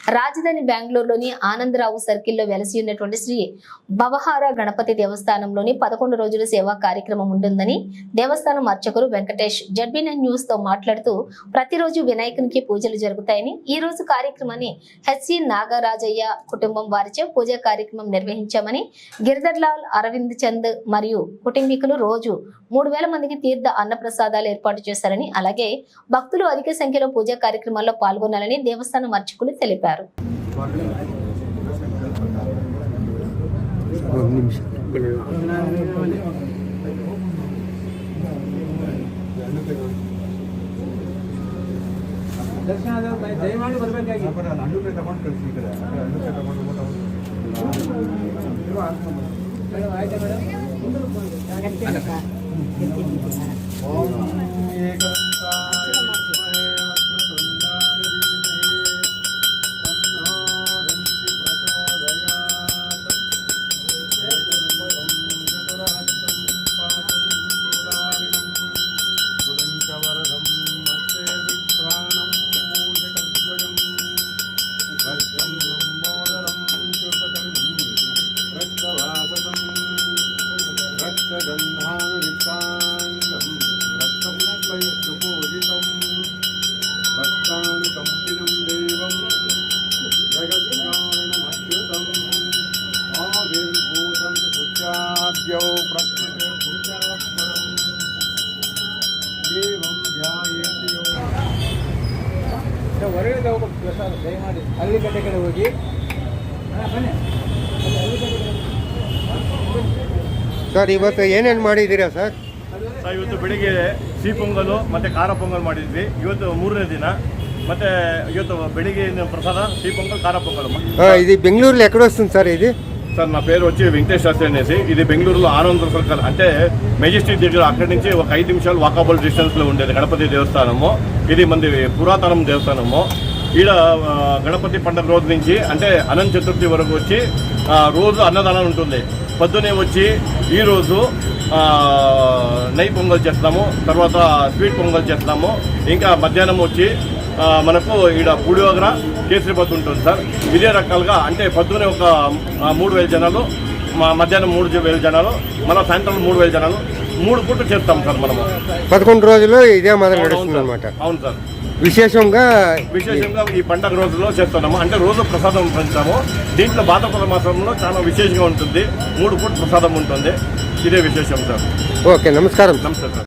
రాజధాని బెంగళూరులోని ఆనందరావు సర్కిల్లో వెలసి ఉన్నటువంటి శ్రీ భవహార గణపతి దేవస్థానంలోని పదకొండు రోజుల సేవా కార్యక్రమం ఉంటుందని దేవస్థానం అర్చకులు వెంకటేష్ జడ్బీనైన్ న్యూస్తో మాట్లాడుతూ ప్రతిరోజు వినాయకునికి పూజలు జరుగుతాయని ఈ రోజు కార్యక్రమాన్ని హెచ్సి నాగరాజయ్య కుటుంబం వారిచే పూజా కార్యక్రమం నిర్వహించామని గిరిధర్లాల్ అరవింద్ చంద్ మరియు కుటుంబీకులు రోజు మూడు వేల మందికి తీర్థ అన్నప్రసాదాలు ఏర్పాటు చేశారని అలాగే భక్తులు అధిక సంఖ్యలో పూజా కార్యక్రమాల్లో పాల్గొనాలని దేవస్థానం అర్చకులు తెలిపారు. ఒక నిమిషం ದಯಮಾಡಿ ಬರಬೇಕಾಗಿ ಹಣ್ಣುಪೇ ತಗೊಂಡು ಕಳಿಸಿ ಈ ಕಡೆ ಹಣ್ಣುಪೇ ತಗೊಂಡು ಊಟ ಮೇಡಮ್ ಆಯ್ತಾ ಓಂ ಏಕದಂತಾಯ ಹೊರಗಡೆ ಹೋಗ್ಬೇಕು ಪ್ರಸಾದ ದಯಮಾಡಿ ಅಲ್ಲಿ ಕಡೆ ಕಡೆ ಹೋಗಿ ಹಾ, ಬನ್ನಿ ಅಲ್ಲಿ ಕಡೆ ಕಡೆ ಸರ್ ಇವತ್ತು ಏನೇನು ಮಾಡಿದ್ದೀರಾ ಸರ್ ಸರ್ ಇವತ್ತು ಬೆಳಿಗ್ಗೆ ಸಿಹಿ ಪೊಂಗಲು ಮತ್ತು ಖಾರ ಪೊಂಗಲ್ ಮಾಡಿದ್ವಿ ಇವತ್ತು ಮೂರನೇ ದಿನ ಮತ್ತು ಇವತ್ತು ಬೆಳಿಗ್ಗೆ ప్రసాద సిహి పొంగల్ ఖార పొంగల్ ఆ, ఇది బెంగళూరులో ఎక్కడ వస్తుంది సార్ ఇది సార్ నా పేరు వచ్చి వెంకటేష్ శాస్త్రి అనేసి ఇది బెంగళూరులో ఆనంద సర్కల్ అంటే మెజెస్టిక్ దగ్గర అక్కడి నుంచి ఒక ఐదు నిమిషాలు వాకబుల్ డిస్టెన్స్లో ఉండేది గణపతి దేవస్థానము ఇది మంది పురాతనం దేవస్థానము ఈడ గణపతి పండుగ రోజు నుంచి అంటే అనంత చతుర్థి వరకు వచ్చి రోజు అన్నదానం ఉంటుంది. పొద్దునే వచ్చి ఈరోజు నెయ్యి పొంగల్ చేస్తాము తర్వాత స్వీట్ పొంగల్ చేస్తాము ఇంకా మధ్యాహ్నం వచ్చి మనకు ఈడ పుడివగర కేసరిపత్ ఉంటుంది సార్. ఇదే రకాలుగా అంటే పొద్దునే ఒక మూడు వేల జనాలు మా మధ్యాహ్నం మూడు వేల జనాలు మళ్ళీ సాయంత్రం మూడు వేల జనాలు మూడు పూట చేస్తాం సార్ మనము. పదకొండు రోజులు ఇదే మాదిరి నడుస్తుంది. అనమాట అవును సార్. విశేషంగా విశేషంగా ఈ పండగ రోజుల్లో చేస్తున్నాము. అంటే రోజు ప్రసాదం పంచుతాము దీంట్లో భాద్రపద మాసంలో చాలా విశేషంగా ఉంటుంది. మూడు పూట ప్రసాదం ఉంటుంది. ఇదే విశేషం సార్. ఓకే నమస్కారం. నమస్తే సార్.